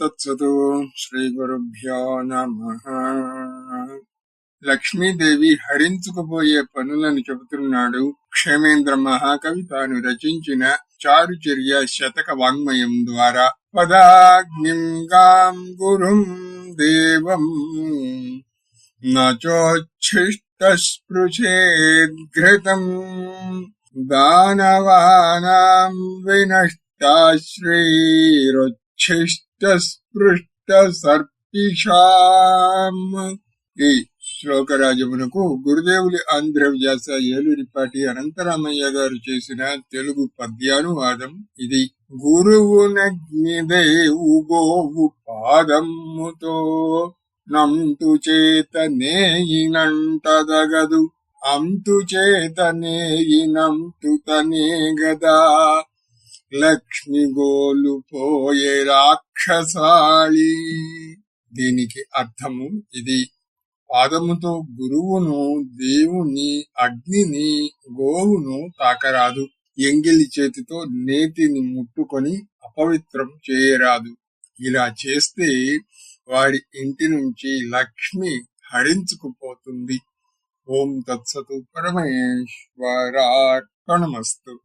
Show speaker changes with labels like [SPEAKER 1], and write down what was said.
[SPEAKER 1] తత్సతు శ్రీ గురుభ్యో నమ లక్ష్మీదేవి హరించుకుపోయే పనులను చెబుతున్నాడు. క్షేమేంద్ర మహాకవి తాను రచించిన చారుచర్య శతక వాంగ్మయం ద్వారా. పదాగ్నిం గాం గురుం దేవం నచోచ్ఛిష్టస్పృశేద్ఘృతం దానవానాం వినష్టాశ్రీరొచ్ఛిష్టస్పృష్ట సర్పిషాం ఈ శ్లోకరాజమునకు గురుదేవులు ఆంధ్రవ్యాస ఏలూరిపాటి అనంతరామయ్య గారు చేసిన తెలుగు పద్యానువాదం ఇది. గురువునగ్నిదేవు గోవు పాదమ్ముతో నంటు చేత నేయినంటదగదు అంతు చేత తనే గదా. లక్ష్మి గోలు పోయే రాక్షసాళి. దీనికి అర్థము ఇది. పాదముతో గురువును దేవుని అగ్నిని గోవును తాకరాదు. ఎంగిలి చేతితో నేతిని ముట్టుకొని అపవిత్రం చేయరాదు. ఇలా చేస్తే వాడి ఇంటి నుంచి లక్ష్మి హరించుకుపోతుంది. ఓం తత్సతు పరమేశ్వరార్పణమస్తు.